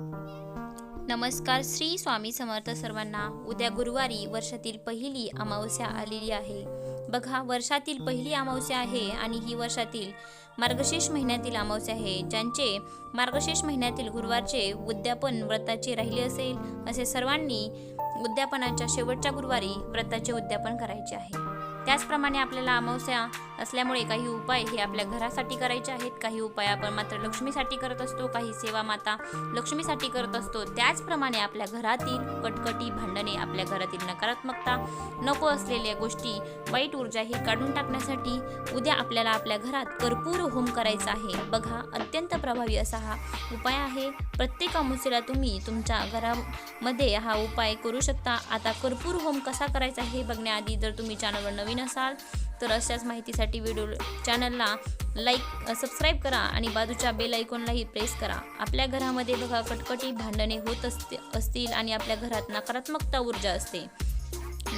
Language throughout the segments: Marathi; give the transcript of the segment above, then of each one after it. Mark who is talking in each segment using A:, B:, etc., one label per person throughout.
A: नमस्कार श्री स्वामी समर्थ सर्वांना. उद्या गुरुवारी वर्षातील पहिली अमावस्या आलेली आहे. बघा वर्षातील पहिली अमावस्या आहे आणि ही वर्षातील मार्गशीर्ष महिन्यातील अमावस्या आहे. ज्यांचे मार्गशीर्ष महिन्यातील गुरुवारचे उद्यापन व्रताचे राहिले असेल असे सर्वांनी उद्यापनाच्या शेवटच्या गुरुवारी व्रताचे उद्यापन करायचे आहे. त्याचप्रमाणे आपल्याला अमावस्या असल्यामुळे काही उपाय हे आपल्या घरासाठी करायचे आहेत. काही उपाय आपण मात्र लक्ष्मीसाठी करत असतो काही सेवा माता लक्ष्मीसाठी करत असतो. त्याचप्रमाणे आपल्या घरातील कटकटी भांडणे आपल्या घरातील नकारात्मकता नको असलेल्या गोष्टी वाईट ऊर्जा ही काढून टाकण्यासाठी उद्या आपल्याला आपल्या घरात कर्पूर होम करायचा आहे. बघा अत्यंत प्रभावी असा हा उपाय आहे. प्रत्येक अमावस्येला तुम्ही तुमच्या घरामध्ये हा उपाय करू शकता. आता कर्पूर होम कसा करायचा हे बघण्याआधी जर तुम्ही चॅनलवर नवीन असाल तर अशाच माहितीसाठी व्हिडिओ चॅनलला लाईक सबस्क्राईब करा आणि बाजूच्या बेल आयकॉनलाही प्रेस करा. आपल्या घरामध्ये बघा कटकटी भांडणे होत असते असतील आणि आपल्या घरात नकारात्मकता ऊर्जा असते.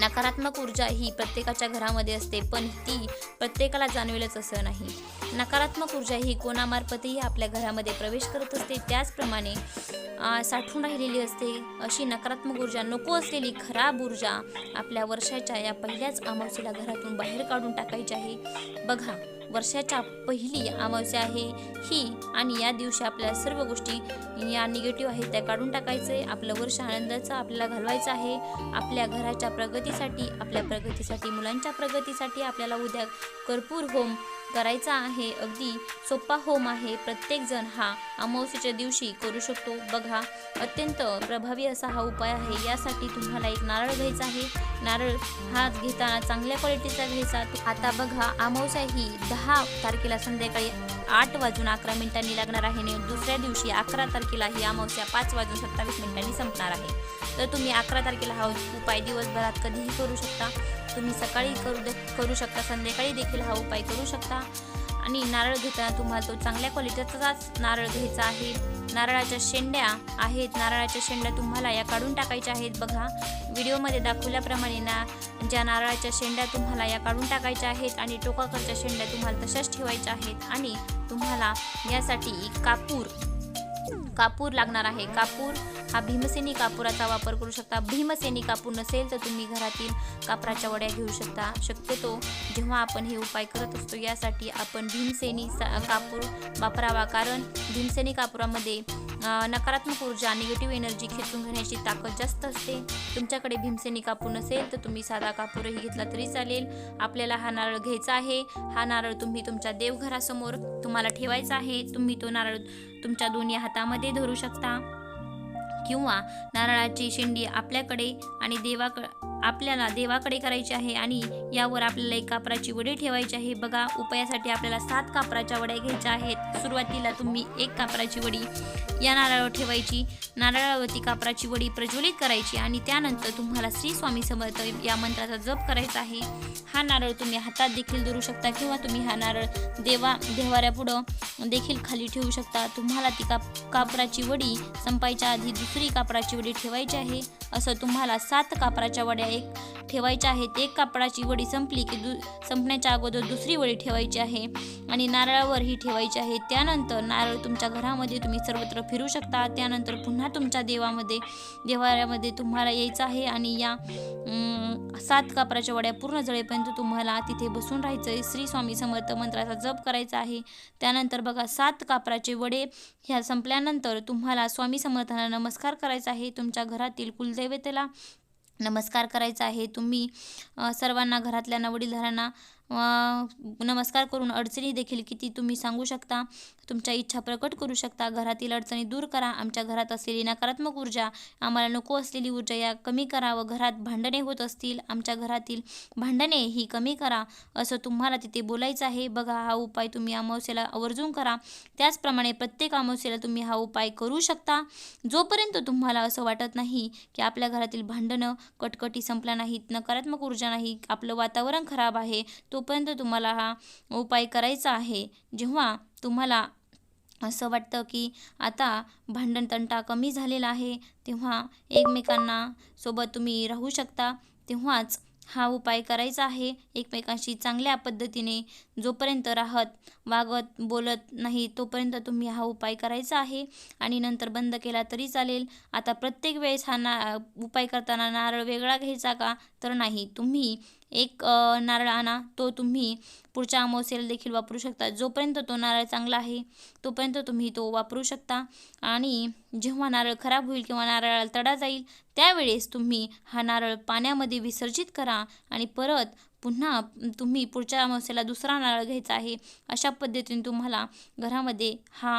A: नकारात्मक ऊर्जा ही प्रत्येकाच्या घरामध्ये असते पण ती प्रत्येकाला जाणवेलच असं नाही. नकारात्मक ऊर्जा ही कोणामार्फतही आपल्या घरामध्ये प्रवेश करत असते त्याचप्रमाणे साठून राहिलेली असते. अशी नकारात्मक ऊर्जा नको असलेली खराब ऊर्जा आपल्या वर्षाच्या या पहिल्याच अमावस्येला घरातून बाहेर काढून टाकायची आहे. बघा वर्षाच्या पहिली अमावस्या आहे. ही आणि या दिवशी आपल्या सर्व गोष्टी या निगेटिव्ह आहेत त्या काढून टाकायचं. आहे आपलं वर्ष आनंदाचं आपल्याला घालवायचं आहे. आपल्या घराच्या प्रगतीसाठी आपल्या प्रगतीसाठी मुलांच्या प्रगतीसाठी आपल्याला उद्या कर्पूर होम करायचा आहे. अगदी सोपा होम आहे. प्रत्येकजण हा अमावस्येच्या दिवशी करू शकतो. बघा अत्यंत प्रभावी असा हा उपाय आहे. यासाठी तुम्हाला एक नारळ घ्यायचा आहे. नारळ हा घेताना चांगल्या क्वालिटीचा घ्यायचा. आता बघा अमावस्या ही दहा तारखेला संध्याकाळी आठ वाजून अकरा मिनिटांनी लागणार आहे आणि दुसऱ्या दिवशी अकरा तारखेला ही अमावस्या पाच वाजून सत्तावीस मिनिटांनी संपणार आहे. तर तुम्ही अकरा तारखेला हा उपाय दिवसभरात कधीही करू शकता. तुम्ही सकाळी करू दे करू शकता संध्याकाळी देखील हा उपाय करू शकता. आणि नारळ घेताना तुम्हाला तो चांगल्या क्वालिटीचाच नारळ घ्यायचा आहे. नारळाच्या शेंड्या आहेत. नारळाच्या शेंड्या तुम्हाला या काढून टाकायच्या आहेत. बघा व्हिडिओमध्ये दाखवल्याप्रमाणे ना ज्या नारळाच्या शेंड्या तुम्हाला या काढून टाकायच्या आहेत आणि टोकाकडच्या शेंड्या तुम्हाला तशाच ठेवायच्या आहेत. आणि तुम्हाला यासाठी कापूर कापूर लागणार आहे. कापूर हा भीमसेनी कापुराचा वापर करू शकता. भीमसेनी कापूर नसेल तर तुम्ही घरातील कापराच्या वड्या घेऊ शकता. शक्यतो जेव्हा आपण हे उपाय करत असतो यासाठी आपण भीमसेनी सा- कापूर वापरावा. कारण भीमसेनी कापुरामध्ये नकारात्मक ऊर्जा निगेटिव्ह एनर्जी खेचून घेण्याची ताकद जास्त असते. तुमच्याकडे भीमसेनी कापूर नसेल तर तुम्ही साधा कापूरही घेतला तरी चालेल. आपल्याला हा नारळ घ्यायचा आहे. हा नारळ तुम्ही तुमच्या देवघरासमोर तुम्हाला ठेवायचा आहे. तुम्ही तो नारळ तुमच्या दोन्ही हातामध्ये धरू शकता. किंवा नारळाची शेंडी आपल्याकडे आणि देवाकडे आपल्याला देवाकडे करायची आहे आणि यावर आपल्याला एक कापराची वडी ठेवायची आहे. बघा उपायासाठी आपल्याला सात कापराच्या वड्या घ्यायच्या आहेत. सुरुवातीला तुम्ही एक कापराची वडी या नारळावर ठेवायची. नारळावरती कापराची वडी प्रज्वलित करायची आणि त्यानंतर तुम्हाला श्री स्वामी समर्थ या मंत्राचा जप करायचा आहे. हा नारळ तुम्ही हातात देखील धरू शकता किंवा तुम्ही हा नारळ देवा देवाऱ्यापुढं देखील खाली ठेवू शकता. तुम्हाला ती काप कापराची वडी संपायच्या आधी दुसरी कापराची वडी ठेवायची आहे. असं तुम्हाला सात कापराच्या वड्या एक ठेवायच्या आहेत. एक कापडाची वडी संपली की दु संपण्याच्या अगोदर दुसरी वडी ठेवायची आहे आणि नारळावर ही ठेवायची आहे. त्यानंतर नारळ तुमच्या घरामध्ये तुम्ही सर्वत्र फिरू शकता. त्यानंतर पुन्हा तुमच्या देवामध्ये देवाऱ्यामध्ये तुम्हाला यायचं आहे आणि या सात कापराच्या वड्या पूर्ण जळेपर्यंत तुम्हाला तिथे बसून राहायचं आहे श्री स्वामी समर्थ मंत्राचा जप करायचा आहे. त्यानंतर बघा सात कापराचे वडे ह्या संपल्यानंतर तुम्हाला स्वामी समर्थांना नमस्कार करायचा आहे. तुमच्या घरातील कुलदैवतेला नमस्कार करायचा आहे. तुम्ही सर्वांना घरातल्या वडीलधाऱ्यांना नमस्कार करून अडचणी देखील किती तुम्ही सांगू शकता. तुमच्या इच्छा प्रकट करू शकता. घरातील अडचणी दूर करा. आमच्या घरात असलेली नकारात्मक ऊर्जा आम्हाला नको असलेली ऊर्जा या कमी करा व घरात भांडणे होत असतील आमच्या घरातील भांडणे ही कमी करा असं तुम्हाला तिथे बोलायचं आहे. बघा हा उपाय तुम्ही अमावस्येला आवर्जून करा. त्याचप्रमाणे प्रत्येक अमावस्येला तुम्ही हा उपाय करू शकता. जोपर्यंत तुम्हाला असं वाटत नाही की आपल्या घरातील भांडणं कटकटी संपल्या नाहीत नकारात्मक ऊर्जा नाही आपलं वातावरण खराब आहे तोपर्यंत तुम्हाला हा उपाय करायचा आहे. जेव्हा तुम्हाला असं वाटतं की आता भांडण तंटा कमी झालेला आहे तेव्हा एकमेकांना सोबत तुम्ही राहू शकता. तेव्हाच हा उपाय करायचा आहे. एकमेकांशी चांगल्या पद्धतीने जोपर्यंत राहत वागत बोलत नाही तोपर्यंत तुम्ही हा उपाय करायचा आहे आणि नंतर बंद केला तरी चालेल. आता प्रत्येक वेळेस हा ना उपाय करताना नारळ वेगळा घ्यायचा का? तर नाही. तुम्ही एक नारळ आणा. तो तुम्ही पुढच्या अमावस्येला देखील वापरू शकता. जोपर्यंत तो नारळ चांगला आहे तोपर्यंत तुम्ही तो वापरू शकता. आणि जेव्हा नारळ खराब होईल किंवा नारळाला तडा जाईल त्यावेळेस तुम्ही हा नारळ पाण्यामध्ये विसर्जित करा आणि परत पुन्हा तुम्ही पुढच्या अमावस्येला दुसरा नारळ घ्यायचा आहे अशा पद्धतीने तुम्हाला घरामध्ये हा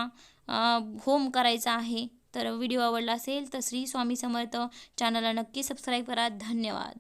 A: होम करायचा आहे. तर व्हिडिओ आवडला असेल तर श्री स्वामी समर्थ चॅनलला नक्की सबस्क्राईब करा. धन्यवाद.